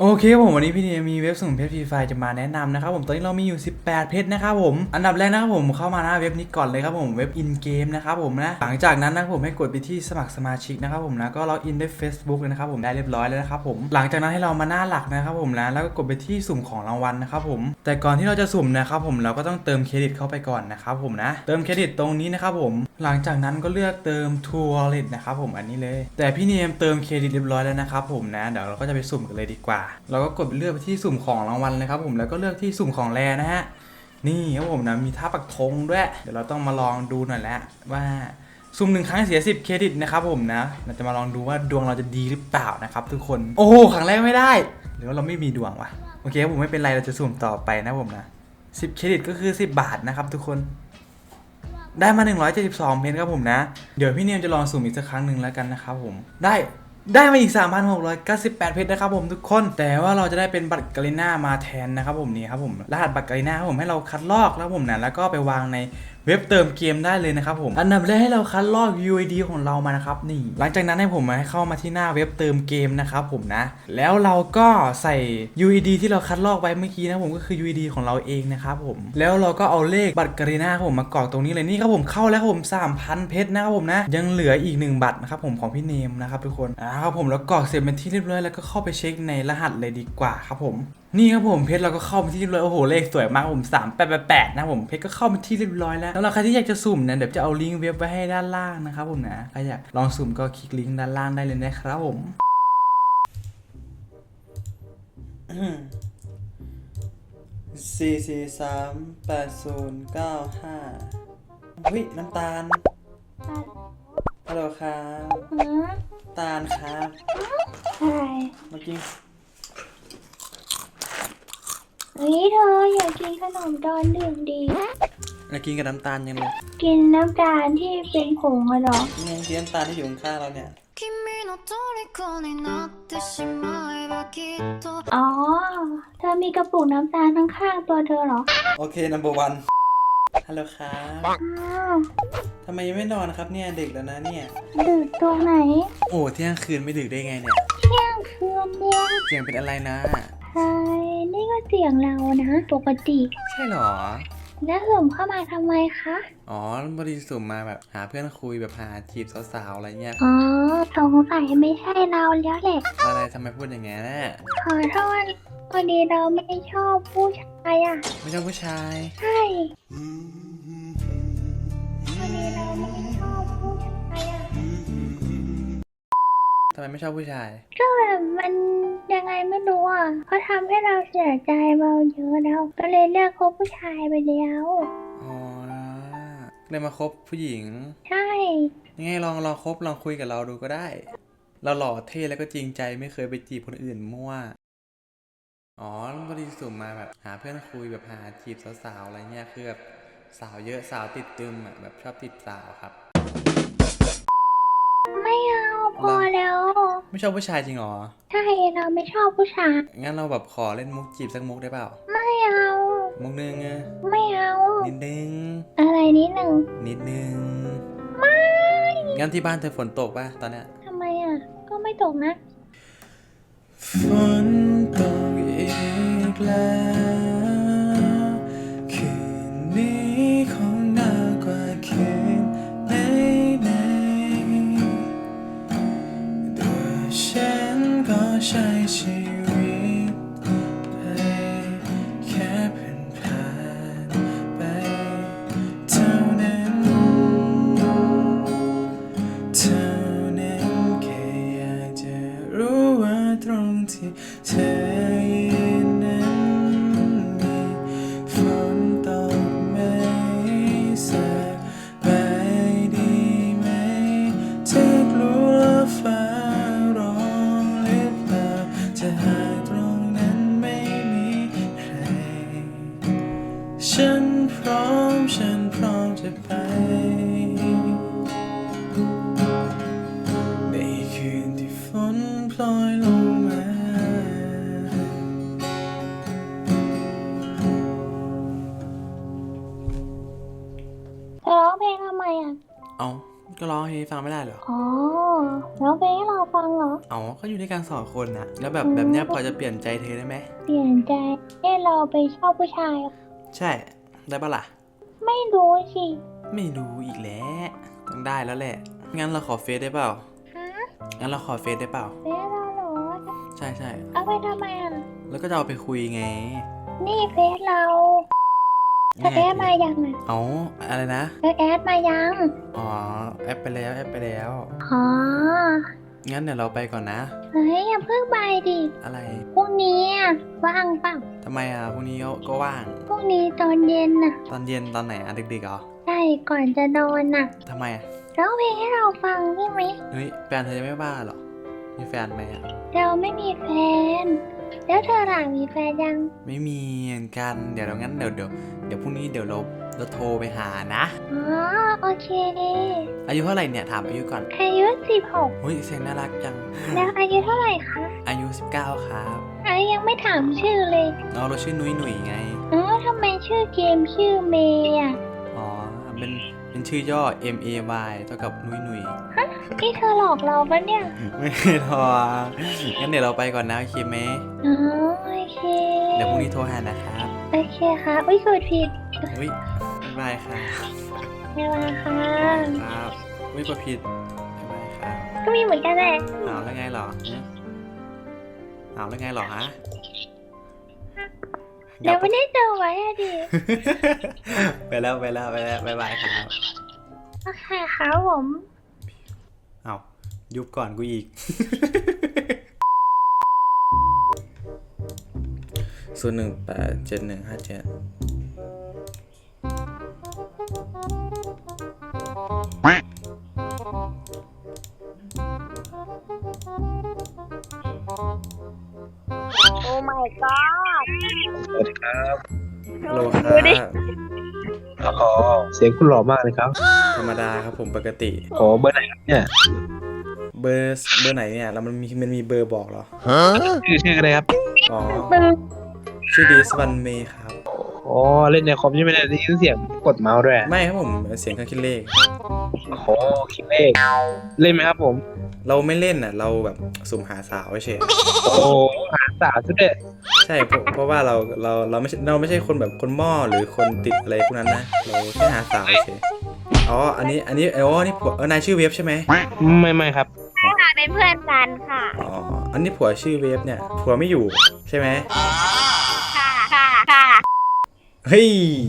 โอเคผมวันนี้พี่เนี่ยมีเว็บสุ่มเพชรฟรีไฟจะมาแนะนำนะครับผมตอนนี้เรามีอยู่ 18 เพชรนะครับผมอันดับแรกนะครับผมเข้ามาหน้าเว็บนี้ก่อนเลยครับผมเว็บอินเกมนะครับผมนะหลังจากนั้นนะครับผมให้กดไปที่สมัครสมาชิกนะครับผมนะก็ล็อกอินด้วย Facebook เลยนะครับผมได้เรียบร้อยแล้วนะครับผมหลังจากนั้นให้เรามาหน้าหลักนะครับผมนะแล้วก็กดไปที่สุ่มของรางวัลนะครับผมแต่ก่อนที่เราจะสุ่มนะครับผมเราก็ต้องเติมเครดิตเข้าไปก่อนนะครับผมนะเติมเครดิตตรงนี้นะครับผมหลังจากนั้นก็เลือกเติม True Wallet นะครับผมอันนี้เลย แต่พี่เนียมเติมเครดิตเรียบร้อยแล้วนะครับผมนะเดี๋ยวเราก็จะไปสุ่มกันเลยดีกว่าเราก็กดเลือกไปที่สุ่มของรางวัลเลยครับผมแล้วก็เลือกที่สุ่มของแรนะฮะนี่ครับผมนะมีท่าปักธงด้วย เดี๋ยวเราต้องมาลองดูหน่อยแล้วว่าสุ่มหนึ่งครั้งเสีย 10 เครดิตนะครับผมนะ เราจะมาลองดูว่าดวงเราจะดีหรือเปล่านะครับทุกคน โอ้โหครั้งแรกไม่ได้ หรือว่าเราไม่มีดวงวะโอเคครับผมไม่เป็นไรเราจะสุ่มต่อไปนะผมนะ 10 เครดิตก็คือ 10 บาทนะครับทุกคน ได้มา 172 เพชรครับผมนะ เดี๋ยวพี่เนียมจะลองสุ่มอีกสักครั้งหนึ่งแล้วกันนะครับผม ได้ ได้มาอีก 3,698 เพชรนะครับผมทุกคน แต่ว่าเราจะได้เป็นบัตรกาลิน่ามาแทนนะครับผมนี่ครับผมรหัสบัตรกาลิน่าครับผมให้เราคัดลอกแล้วผมนะแล้วก็ไปวางใน เว็บเติมเกมได้เลยนะครับผม อันดับแรกให้เราคัดลอก UID ของเรามานะครับนี่ หลังจากนั้นให้ผมมาให้เข้ามาที่หน้าเว็บเติมเกมนะครับผมนะ แล้วเราก็ใส่ UID ที่เราคัดลอกไว้เมื่อกี้นะผมก็คือ UID ของเราเองนะครับผม แล้วเราก็เอาเลขบัตรกาลิน่าครับผมมากรอกตรงนี้เลยนี่ครับผมเข้าแล้วผม 3,000 เพชรนะครับผมนะ ยังเหลืออีก 1 บัตรนะครับผมของพี่เนมนะครับทุกคนอ่าครับผมแล้วกรอกเสร็จเป็นที่เรียบร้อยแล้วก็เข้าไปเช็คในรหัสเลยดีกว่าครับผม นี่ครับผมเพชรเราก็เข้าไปที่เรียบร้อยโอ้โหเลขสวยมากครับผม3 8 8 8นะผมเพชรก็เข้าไปที่เรียบร้อยแล้วแล้วใครที่อยากจะสุ่มเนี่ยเดี๋ยวจะเอาลิงก์เว็บไว้ให้ด้านล่างนะครับผมนะใครอยากลองสุ่มก็คลิกลิงก์ด้านล่างได้เลยนะครับผมสี่สี่สามแปดศูนย์เก้าห้าเฮ้ยน้ำตาลฮัลโหลครับอืมตาลครับใช่เมื่อกี้เฮ้ยเธออยากกินขนมตอนดึกดี เมื่อกี้กับน้ำตาลยังเลย กินน้ำตาลที่เป็นผงอะเหรอ นี่ไงกินน้ำตาลที่อยู่ข้างๆเราเนี่ย 君の虜になってしまえばきっと อ๋อ เธอมีกระปุกน้ำตาลข้างๆตัวเธอเหรอ โอเค number one ฮัลโหลครับ อ้าว ทำไมยังไม่นอนครับเนี่ยดึกแล้วนะเนี่ย ดึกตรงไหน โอ้เที่ยงคืนไม่ดึกได้ไงเนี่ย เที่ยงคืนเนี่ย เสียงเป็นอะไรนะ ใช่นี่ก็เสียงเรานะ ปกติ ใช่เหรอ แล้วเหิมเข้ามาทำไมคะ อ๋อบริสุทธิ์มาแบบหาเพื่อนคุยแบบหาจีบสาวๆอะไรเงี้ย อ๋อสงสัยไม่ใช่เราแล้วแหละ อะไรทำไมพูดอย่างงี้นน่ะขอโทษพอดีเราไม่ชอบผู้ชายอะ ไม่ชอบผู้ชาย ใช่พอดีเราไม่ ทำไมไม่ชอบผู้ชาย ก็แบบมันยังไงไม่รู้อะเขาทำให้เราเสียใจมาเยอะแล้ว ก็เลยเลือกคบผู้ชายไปแล้วอ๋อเลยมาคบผู้หญิง ใช่ยังไงลองลองคบลองคุยกับเราดูก็ได้ เราหล่อเท่แล้วก็จริงใจไม่เคยไปจีบคนอื่นมั่วอ๋อบริสุทธิ์มาแบบหาเพื่อนคุยแบบหาจีบสาวๆอะไรเงี้ยคือแบบสาวเยอะสาวติดตึมอะแบบชอบติดสาวครับ พอแล้ว ไม่ชอบผู้ชายจริงเหรอ ใช่เราไม่ชอบผู้ชาย งั้นเราแบบขอเล่นมุกจีบสักมุกได้เปล่า ไม่เอา มุกนึงอะไม่เอา นิดนึง อะไรนิดหนึ่งนิดนึง ไม่ งั้นที่บ้านเธอฝนตกป่ะตอนเนี้ยทำไมอะ ก็ไม่ตกนะ ฝนตกอีกแล้ว จะหากตรงนั้นไม่มีใคร ฉันพร้อม ฉันพร้อมจะไป ในคืนที่ฝนพลอยลงมา เธอร้องเพลงทำไมอะ เอา ก็ก็ร้องให้ฟังไม่ได้เหรอ อ๋อ แล้วเพลงให้เราฟังเหรอ อ๋อ ก็อยู่ด้วยกันสองคนนะแล้วแบบแบบเนี้ยพอจะเปลี่ยนใจเธอได้ไหม เปลี่ยนใจให้เราไปชอบผู้ชาย ใช่ ได้ปะล่ะ ไม่รู้สิ ไม่รู้อีกแล้วต้องได้แล้วแหละ งั้นเราขอเฟซได้เปล่า ฮะงั้นเราขอเฟซได้เปล่าเพลงเราเหรอ ใช่ใช่เอาไปทำไมอะ แล้วก็จะเอาไปคุยไง นี่เพจเรา เธอแอดมายังอะอ๋ออะไรนะ เธอแอดมายัง อ๋อแอปไปแล้วแอปไปแล้ว อ๋อ งั้นเดี๋ยวเราไปก่อนนะ เฮ้ยอย่าเพิ่งไปดิอะไรพรุ่งนี้อะว่างเปล่าทำไมอะพรุ่งนี้ก็ก็ว่าง พรุ่งนี้ตอนเย็นน่ะตอนเย็นตอนไหนอะดึกๆเหรอใช่ก่อนจะนอนน่ะทำไมอะร้องเพลงให้เราฟังได้ไหมเฮ้ยแฟนเธอจะไม่บ้าเหรอมีแฟนไหมอะเราไม่มีแฟน แล้วเธอหลังมีแฟนยัง ไม่มีเหมือนกัน เดี๋ยวเรางั้นเดี๋ยวเดี๋ยวเดี๋ยวพรุ่งนี้เดี๋ยวเราเราโทรไปหานะ อ๋อ โอเค อายุเท่าไหร่เนี่ยถามอายุก่อนอายุสิบหกเฮ้ยเสียงน่ารักจัง แล้วอายุเท่าไหร่คะ อายุ 19 ครับอายังไม่ถามชื่อเลยเราเราชื่อนุ้ยหนุ่ยไง อ๋อทำไมชื่อเกมชื่อเมย์อะ อ๋อเป็นเป็นชื่อย่อ M A Y เท่ากับนุ้ยหนุ่ย นี่เธอหลอกเราปะเนี่ยไม่ทองั้นเดี๋ยวเราไปก่อนนะโอเคไหมอ๋อโอเคเดี๋ยวพรุ่งนี้โทรหานะครับโอเคค่ะอุ้ยกดผิดอุ้ยบ๊ายบายครับเวลาค่ะครับอุ้ยกดผิดบ๊ายบายครับก็มีเหมือนกันแหละเอาแล้วไงเหรอฮะเอาแล้วไงเหรอฮะเดี๋ยวไม่ได้เจอไว้อะดิไปแล้วไปแล้วไปแล้วบ๊ายบายครับโอเคค่ะผมเอา ยุบก่อนกูอีก ศูนย์หนึ่งแปดเจ็ดหนึ่งห้าเจ็ดโอ้ my god สวัสดีครับฮัลโหลครับอ๋อเสียงคุณหล่อมากเลยครับ ธรรมดาครับผมปกติโอ้เบอร์ไหนครับเนี่ย เบอร์เบอร์ไหนเนี่ยแล้วมันมีมันมีเบอร์บอกเหรอชื่อชื่ออะไรครับอ๋อมึงชื่อดีสวันเมย์ครับอ๋อเล่นในคอมใช่ไหมเนี่ยได้ยินเสียงกดเมาส์ด้วยไม่ครับผมเสียงเครื่องคิดเลขโอ้โหคิดเลขเล่นไหมครับผม เราไม่เล่นอะ เราแบบสุ่มหาสาวเฉยโอ้โหหาสาวซะด้วยใช่เพราะเพราะว่าเราเราเราไม่ใช่เราไม่ใช่คนแบบคนหม้อหรือคนติดอะไรพวกนั้นนะเราแค่หาสาวเฉยอ๋อ อันนี้ อันนี้ อ๋อ นี่ผัวเออนายชื่อเวฟใช่ไหม ไม่ไม่ครับค่ะ เป็นเพื่อนกันค่ะ อ๋อ อันนี้ผัวชื่อเวฟเนี่ย ผัวไม่อยู่ใช่ไหมค่ะ ค่ะ ค่ะเฮ้ย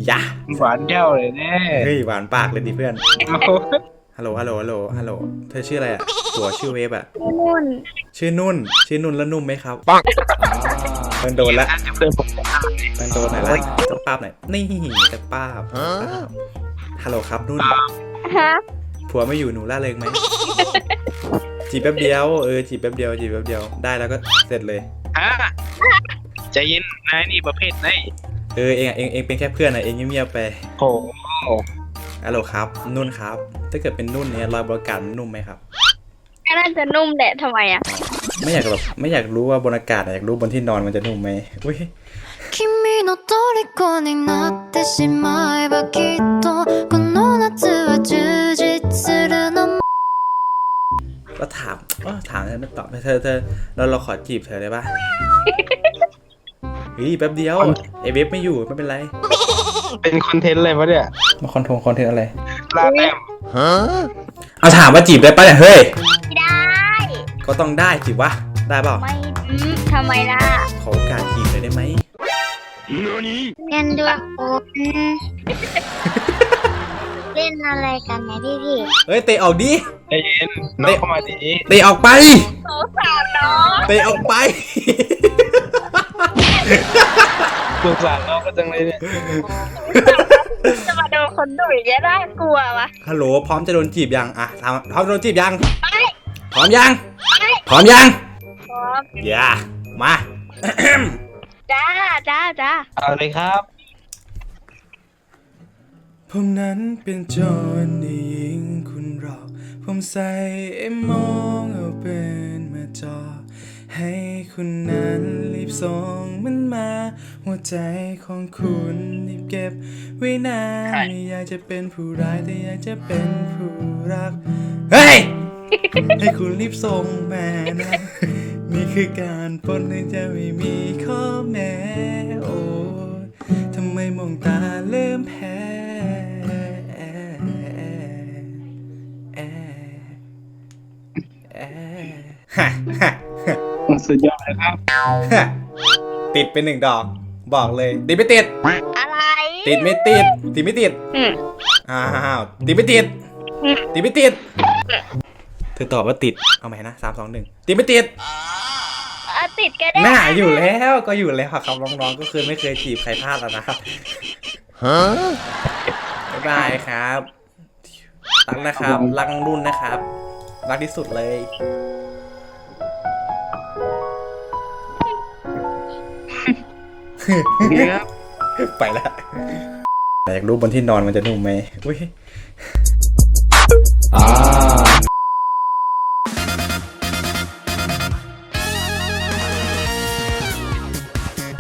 ยะหวานแก้วเลยแน่เฮ้ยหวานปากเลยดิเพื่อนโอ้โหฮัลโหล ฮัลโหล ฮัลโหล ฮัลโหล เธอชื่ออะไรอะ ผัวชื่อเวฟอะ นุ่นชื่อนุ่น ชื่อนุ่นแล้วนุ่มไหมครับปังมันโดนละน่าจะเพื่อนผมมันโดนไหนอยละจะป้าบหน่อย นี่จะป้าบป้าบฮัลโหลครับนุ่น ฮะผัวไม่อยู่หนูล่าเริงไหม จีบแป๊บเดียว เออ จีบแป๊บเดียว จีบแป๊บเดียว ได้แล้วก็เสร็จเลย อ่ะใจเย็นนายนี่ประเภทไหน เออ เองอะเองเองเป็นแค่เพื่อนอะเองเงียบๆไป โอ้โห ฮัลโหลครับ นุ่นครับ ถ้าเกิดเป็นนุ่นเนี่ยรอยบริการมันนุ่มไหมครับ น่าจะนุ่มแหละทำไมอ่ะ ไม่อยากแบบไม่อยากรู้ว่าบนอากาศอะอยากรู้บนที่นอนมันจะนุ่มไหมอุ้ย 君の虜になってしまえばきっとこの夏 เออถามเธอไม่ตอบเธอเธอเราเราขอจีบเธอได้ปะเฮ้ยแป๊บเดียวไอเวฟไม่อยู่ไม่เป็นไร เป็นคอนเทนต์อะไรวะเนี่ยมาคอนโทรลคอนเทนต์อะไรลาแต้มเอาถามว่าจีบได้ปะเนี่ยเฮ้ยได้ ก็ต้องได้จีบวะได้เปล่าไม่อืมทำไมล่ะขอโอกาสจีบเลยได้ไหมเล่นด้วยคุณ เล่นอะไรกันนะพี่พี่เฮ้ยเตะออกดิใจเย็นน้องเข้ามาดีเตะออกไปสงสารน้องเตะออกไปสงสารน้องก็จังเลยเนี่ยจะมาโดนคนดุอย่างนี้ยน่ากลัววะฮัลโหลพร้อมจะโดนจีบยังอะถามพร้อมจะโดนจีบยังพร้อมยังพร้อมยังพร้อมอย่ามาจ้าจ้าจ้าเอาเลยครับ ผมนั้นเป็นโจรได้ยิงคุณหรอก ผมใส่ไอ้มองเอาเป็นมาจอ ให้คุณนั้นรีบส่งมันมา หัวใจของคุณรีบเก็บไว้นานไม่อยากจะเป็นผู้ร้ายแต่อยากจะเป็นผู้รัก เฮ้ย ให้คุณรีบส่งมานะ นี่คือการปล้นให้จะไม่มีข้อแม้ โอ้ ทำไมมองตาเริ่มแพ้ ฮะฮะฮะสุดยอดเลยครับ ฮะติดไปหนึ่งดอก บอกเลย ติดไม่ติด อะไรติดไม่ติด ติดไม่ติดอ้าวติดไม่ติด ติดไม่ติด เธอตอบว่าติด เอาใหม่นะสามสองหนึ่งติดไม่ติดอะติดก็ได้น่าอยู่แล้วก็อยู่แล้วครับน้องๆก็คือไม่เคยจีบใครพลาดแล้วนะครับบ๊ายบายครับรักนะครับ รักน้องรุ่นนะครับ รักที่สุดเลยโอเคครับไปละอยากรู้บนที่นอนมันจะนุ่มไหมอุ้ย Ah